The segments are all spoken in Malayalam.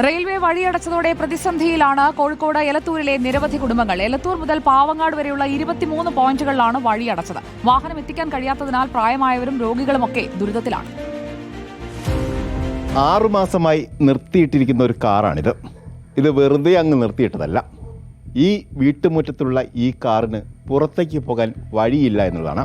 റെയിൽവേ വഴിയടച്ചതോടെ പ്രതിസന്ധിയിലാണ് കോഴിക്കോട് എലത്തൂരിലെ നിരവധി കുടുംബങ്ങൾ. എലത്തൂർ മുതൽ പാവങ്ങാട് വരെയുള്ള ഇരുപത്തിമൂന്ന് പോയിന്റുകളിലാണ് വഴിയടച്ചത്. വാഹനം എത്തിക്കാൻ കഴിയാത്തതിനാൽ പ്രായമായവരും രോഗികളുമൊക്കെ ദുരിതത്തിലാണ്. ആറുമാസമായി നിർത്തിയിട്ടിരിക്കുന്ന ഒരു കാറാണിത്. ഇത് വെറുതെ അങ്ങ് നിർത്തിയിട്ടതല്ല. ഈ വീട്ടുമുറ്റത്തുള്ള ഈ കാറിന് പുറത്തേക്ക് പോകാൻ വഴിയില്ല എന്നുള്ളതാണ്.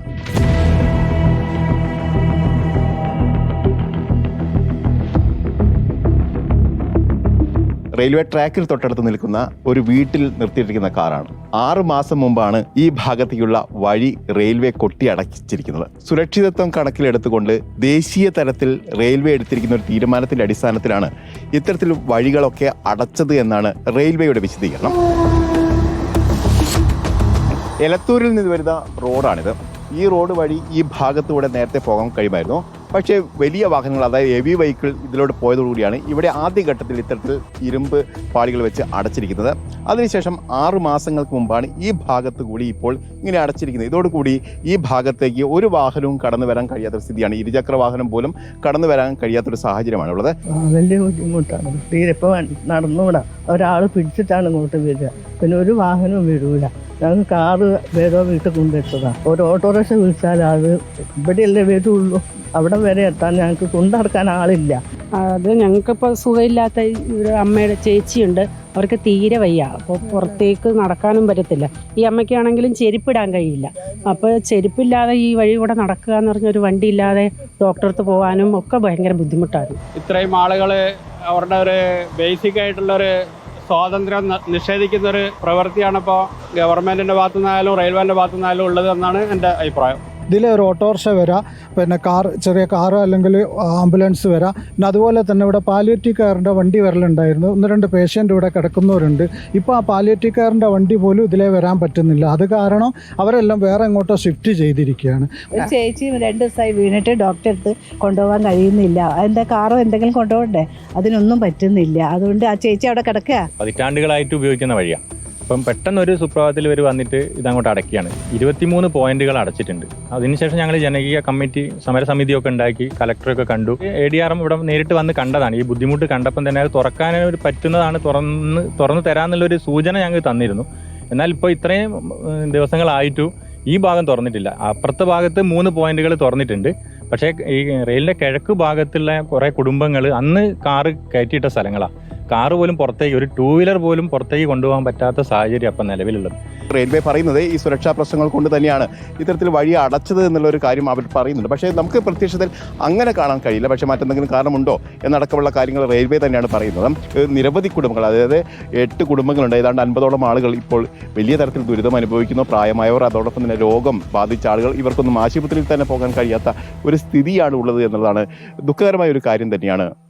റെയിൽവേ ട്രാക്കിൽ തൊട്ടടുത്ത് നിൽക്കുന്ന ഒരു വീട്ടിൽ നിർത്തിയിട്ടിരിക്കുന്ന കാറാണ്. ആറു മാസം മുമ്പാണ് ഈ ഭാഗത്തേക്കുള്ള വഴി റെയിൽവേ കൊട്ടി അടച്ചിരിക്കുന്നത്. സുരക്ഷിതത്വം കണക്കിലെടുത്തുകൊണ്ട് ദേശീയ തലത്തിൽ റെയിൽവേ എടുത്തിരിക്കുന്ന ഒരു തീരുമാനത്തിന്റെ അടിസ്ഥാനത്തിലാണ് ഇത്തരത്തിൽ വഴികളൊക്കെ അടച്ചത് എന്നാണ് റെയിൽവേയുടെ വിശദീകരണം. എലത്തൂരിൽ നിന്ന് വരുന്ന റോഡാണിത്. ഈ റോഡ് വഴി ഈ ഭാഗത്തൂടെ നേരത്തെ പോകാൻ കഴിയുമായിരുന്നു. പക്ഷേ വലിയ വാഹനങ്ങൾ അതായത് ഹെവി വെഹിക്കിൾ ഇതിലൂടെ പോയതോടുകൂടിയാണ് ഇവിടെ ആദ്യഘട്ടത്തിൽ ഇത്തരത്തിൽ ഇരുമ്പ് പാളികൾ വെച്ച് അടച്ചിരിക്കുന്നത്. അതിനുശേഷം ആറു മാസങ്ങൾക്ക് മുമ്പാണ് ഈ ഭാഗത്ത് കൂടി ഇപ്പോൾ ഇങ്ങനെ അടച്ചിരിക്കുന്നത്. ഇതോടുകൂടി ഈ ഭാഗത്തേക്ക് ഒരു വാഹനവും കടന്നു വരാൻ കഴിയാത്ത സ്ഥിതിയാണ്. ഇരുചക്ര വാഹനം പോലും കടന്നു വരാൻ കഴിയാത്തൊരു സാഹചര്യമാണ് ഉള്ളത്. വലിയ ബുദ്ധിമുട്ടാണ്. തീരെ ഇപ്പോൾ നടന്നുകൂടാ ഒരാൾ പിടിച്ചിട്ടാണ് ഇങ്ങോട്ട് വരിക. പിന്നെ ഒരു വാഹനവും വരൂല. ഞങ്ങൾ കാറ് വേറെ വീട്ടിൽ കൊണ്ടെത്തതാ ഒരു ഓട്ടോറിക്ഷ വിളിച്ചാൽ അത് ഇവിടെയല്ലേ വരുള്ളൂ. അവിടെ വരെ എത്താൻ ഞങ്ങൾക്ക് കൊണ്ടടക്കാൻ ആളില്ല. അത് ഞങ്ങൾക്കിപ്പോൾ സുഖമില്ലാത്ത ഒരു അമ്മയുടെ ചേച്ചിയുണ്ട്. അവർക്ക് തീരെ വയ്യ. അപ്പോൾ പുറത്തേക്ക് നടക്കാനും പറ്റത്തില്ല. ഈ അമ്മയ്ക്കാണെങ്കിലും ചെരുപ്പിടാൻ കഴിയില്ല. അപ്പോൾ ചെരുപ്പില്ലാതെ ഈ വഴി കൂടെ നടക്കുക എന്ന് പറഞ്ഞ ഒരു വണ്ടി ഇല്ലാതെ ഡോക്ടറെ പോകാനും ഒക്കെ ഭയങ്കര ബുദ്ധിമുട്ടാണ് ഇത്രയും ആളുകൾ അവരുടെ ഒരു ബേസിക് ആയിട്ടുള്ള ഒരു സ്വാതന്ത്ര്യം നിഷേധിക്കുന്നൊരു പ്രവൃത്തിയാണ് ഇപ്പോൾ ഗവൺമെന്റിന്റെ ഭാഗത്തു നിന്നായാലും റെയിൽവേന്റെ ഭാഗത്തു നിന്നായാലും ഉള്ളത് എന്നാണ് എന്റെ അഭിപ്രായം. ഇതിലെ ഒരു ഓട്ടോറിക്ഷ വരാം പിന്നെ കാർ ചെറിയ കാറോ അല്ലെങ്കിൽ ആംബുലൻസ് വരാം. പിന്നെ അതുപോലെ തന്നെ ഇവിടെ പാലിയേറ്റീവ് കെയറിന്റെ വണ്ടി വരലുണ്ടായിരുന്നു. ഒന്ന് രണ്ട് പേഷ്യന്റ് ഇവിടെ കിടക്കുന്നവരുണ്ട്. ഇപ്പോൾ ആ പാലിയേറ്റീവ് കെയറിന്റെ വണ്ടി പോലും ഇതിലേ വരാൻ പറ്റുന്നില്ല. അത് കാരണം അവരെല്ലാം വേറെ എങ്ങോട്ടോ ഷിഫ്റ്റ് ചെയ്തിരിക്കുകയാണ്. ഒരു ചേച്ചി രണ്ട് ദിവസമായി വീണിട്ട് ഡോക്ടറെ അടുത്ത് കൊണ്ടുപോകാൻ കഴിയുന്നില്ല. അതിന്റെ കാറോ എന്തെങ്കിലും കൊണ്ടുപോകണ്ടേ? അതിനൊന്നും പറ്റുന്നില്ല. അതുകൊണ്ട് ആ ചേച്ചി അവിടെ കിടക്കുക? പതിറ്റാണ്ടുകളായിട്ട് ഉപയോഗിക്കുന്ന വഴിയാണ് അപ്പം പെട്ടെന്ന് ഒരു സുപ്രഭാതത്തിൽ ഇവർ വന്നിട്ട് ഇതങ്ങോട്ട് അടയ്ക്കുകയാണ്. ഇരുപത്തിമൂന്ന് പോയിന്റുകൾ അടച്ചിട്ടുണ്ട്. അതിനുശേഷം ഞങ്ങൾ ജനകീയ കമ്മിറ്റി സമരസമിതിയൊക്കെ ഉണ്ടാക്കി കലക്ടറൊക്കെ കണ്ടു. എ ഡി ആർ എം ഇവിടെ നേരിട്ട് വന്ന് കണ്ടതാണ്. ഈ ബുദ്ധിമുട്ട് കണ്ടപ്പം തന്നെ അത് തുറക്കാൻ പറ്റുന്നതാണ് തുറന്ന് തുറന്നു തരാമെന്നുള്ളൊരു സൂചന ഞങ്ങൾ തന്നിരുന്നു. എന്നാൽ ഇപ്പോൾ ഇത്രയും ദിവസങ്ങളായിട്ടും ഈ ഭാഗം തുറന്നിട്ടില്ല. അപ്പുറത്തെ ഭാഗത്ത് മൂന്ന് പോയിന്റുകൾ തുറന്നിട്ടുണ്ട്. പക്ഷേ ഈ റെയിലിന്റെ കിഴക്ക് ഭാഗത്തുള്ള കുറേ കുടുംബങ്ങൾ അന്ന് കാറ് കയറ്റിയിട്ട സ്ഥലങ്ങളാണ് കാറ് പോലും പുറത്തേക്ക് ഒരു ടൂ വീലർ പോലും പുറത്തേക്ക് കൊണ്ടുപോകാൻ പറ്റാത്ത സാഹചര്യം അപ്പം നിലവിലുള്ളത്. റെയിൽവേ പറയുന്നത് ഈ സുരക്ഷാ പ്രശ്നങ്ങൾ കൊണ്ട് തന്നെയാണ്. ഇത്തരത്തിൽ വഴി അടച്ചത് എന്നുള്ള ഒരു കാര്യം അവർ പറയുന്നുണ്ട്. പക്ഷേ നമുക്ക് പ്രത്യക്ഷത്തിൽ അങ്ങനെ കാണാൻ കഴിയില്ല. പക്ഷേ മറ്റെന്തെങ്കിലും കാരണമുണ്ടോ എന്നടക്കമുള്ള കാര്യങ്ങൾ റെയിൽവേ തന്നെയാണ് പറയുന്നത്. നിരവധി കുടുംബങ്ങൾ അതായത് എട്ട് കുടുംബങ്ങളുണ്ട്. ഏതാണ്ട് അൻപതോളം ആളുകൾ ഇപ്പോൾ വലിയ തരത്തിൽ ദുരിതം അനുഭവിക്കുന്നു. പ്രായമായവർ അതോടൊപ്പം തന്നെ രോഗം ബാധിച്ച ആളുകൾ ഇവർക്കൊന്നും ആശുപത്രിയിൽ തന്നെ പോകാൻ കഴിയാത്ത ഒരു സ്ഥിതിയാണ് ഉള്ളത് എന്നുള്ളതാണ് ദുഃഖകരമായ ഒരു കാര്യം തന്നെയാണ്.